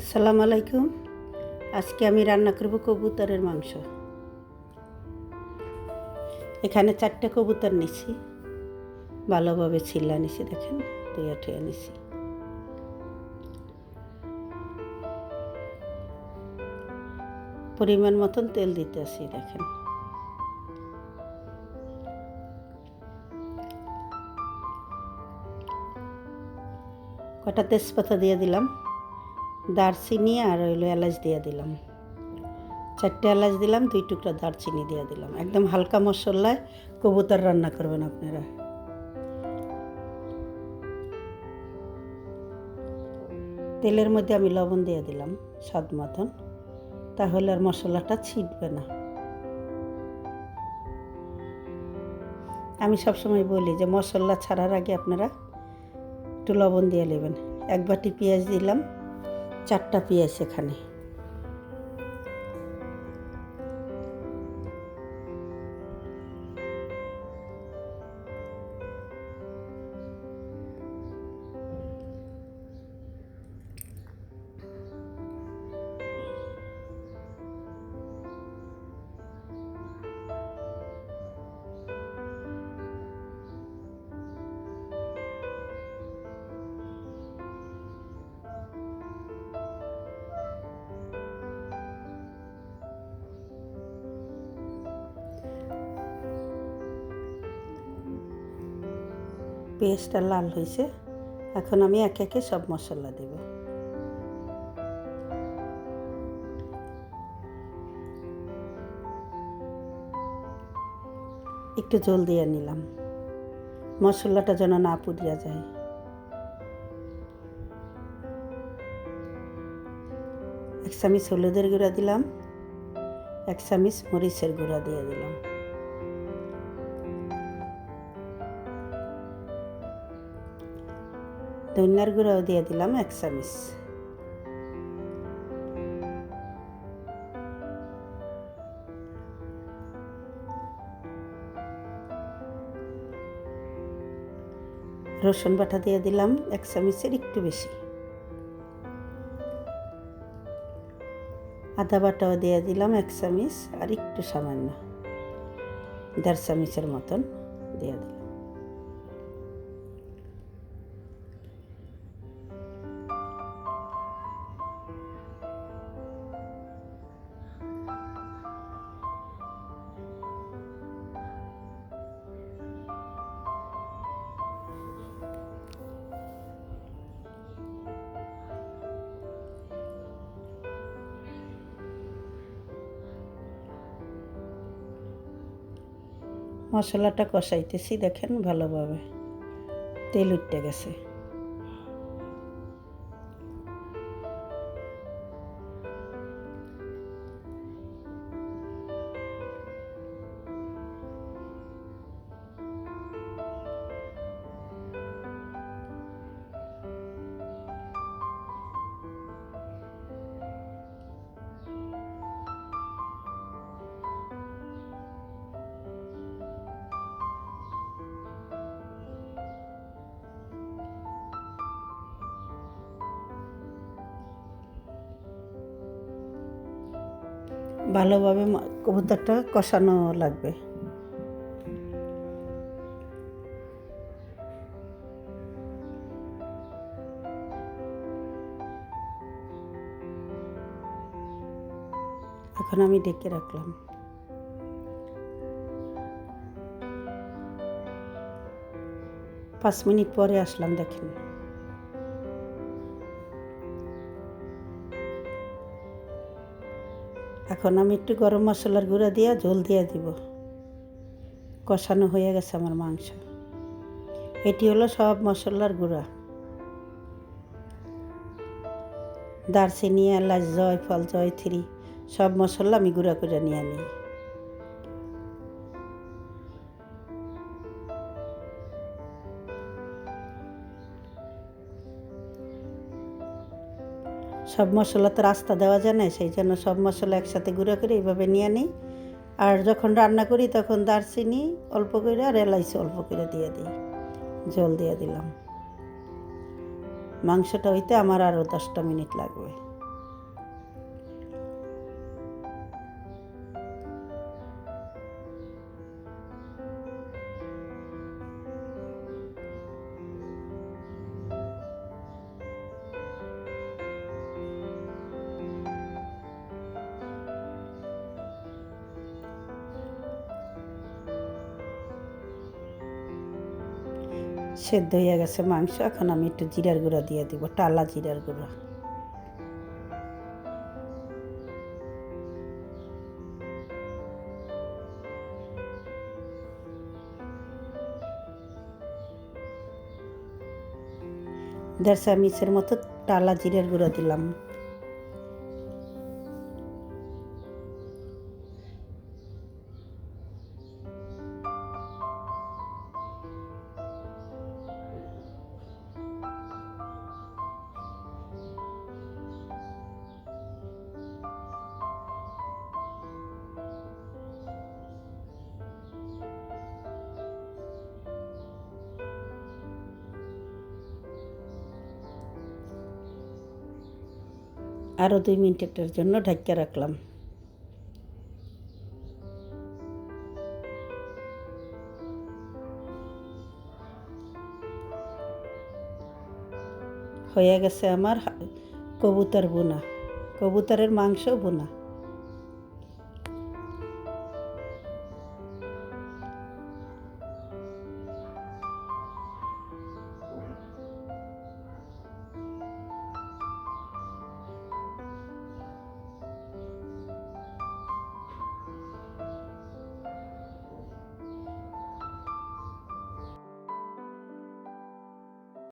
আসসালামু আলাইকুম। আজকে আমি রান্না করব কবুতরের মাংস। এখানে চারটে কবুতর নিছি। ভালোভাবে ছিল্লা নিছি, দেখেন দুইয়া টুয়া নিছি। পরিমাণ মতন তেল দিতে আসি দেখেন। কটা তেজপাতা দিয়ে দিলাম। দারচিনি আর হইল এলাচ দিয়ে দিলাম। চারটে এলাচ দিলাম, দুই টুকরা দারচিনি দিয়ে দিলাম। একদম হালকা মশলায় কবুতর রান্না করবেন আপনারা। তেলের মধ্যে আমি লবণ দিয়ে দিলাম স্বাদ মতন। তাহলে আর মশলাটা ছিটবে না। আমি সবসময় বলি যে মশলা ছাড়ার আগে আপনারা একটু লবণ দিয়ে নেবেন। এক বাটি পেঁয়াজ দিলাম চারটা পেঁয়াজ এখানে। পেঁয়াজটা লাল হয়েছে। এখন আমি একে একে সব মশলা দেব। একটু জল দিয়ে নিলাম। মশলাটা যেন না পুড়িয়া যায়। এক চামিচ হলুদের গুঁড়া দিলাম। এক চামিচ মরিচের গুঁড়া দিয়ে দিলাম। ধনিয়ার গুঁড়াও দিয়ে দিলাম এক রসুন বাটা দিয়ে দিলাম এক চামিচের একটু বেশি আদা বাটাও দিয়ে দিলাম এক চামিচ আর একটু সামান্য দেড় চামিচের মতন দিয়ে দিলাম মশলাটা কষাইতেছি দেখেন ভালোভাবে তেল উঠতে গেছে। ভালোভাবে কবুতরটা কষানো লাগবে। এখন আমি ডেকে রাখলাম। পাঁচ মিনিট পরে আসলাম দেখেন। এখন আমি একটু গরম মশলার গুঁড়া দিয়া ঝোল দিয়ে দিব। কষানো হয়ে গেছে আমার মাংস। এটি হলো সব মশলার গুঁড়া। দারচিনি, এলাচ জয় ফল জয় জয়থ্রি সব মশলা আমি গুঁড়া করে নিয়ে নিই সব মশলা তো রাস্তা দেওয়া যায় না, সেই জন্য সব মশলা একসাথে গুঁড়া করে এইভাবে নিয়ে নিই। আর যখন রান্না করি তখন দারচিনি অল্প করে আর এলাইচি অল্প করে দিয়ে দিই, জল দিয়ে দিলাম। মাংসটা হইতে আমার আরও দশটা মিনিট লাগবে। সেদ্ধ হয়ে গেছে মাংস, এখন আমি একটু জিরার গুঁড়া দিয়ে দিব, টালা জিরার গুঁড়া। দেড়শা চামিচের মতো টালা জিরের গুঁড়ো দিলাম। আরও দুই মিনিটের জন্য ঢাকিয়ে রাখলাম। হয়ে গেছে আমার কবুতর বোনা। কবুতরের মাংস বোনা।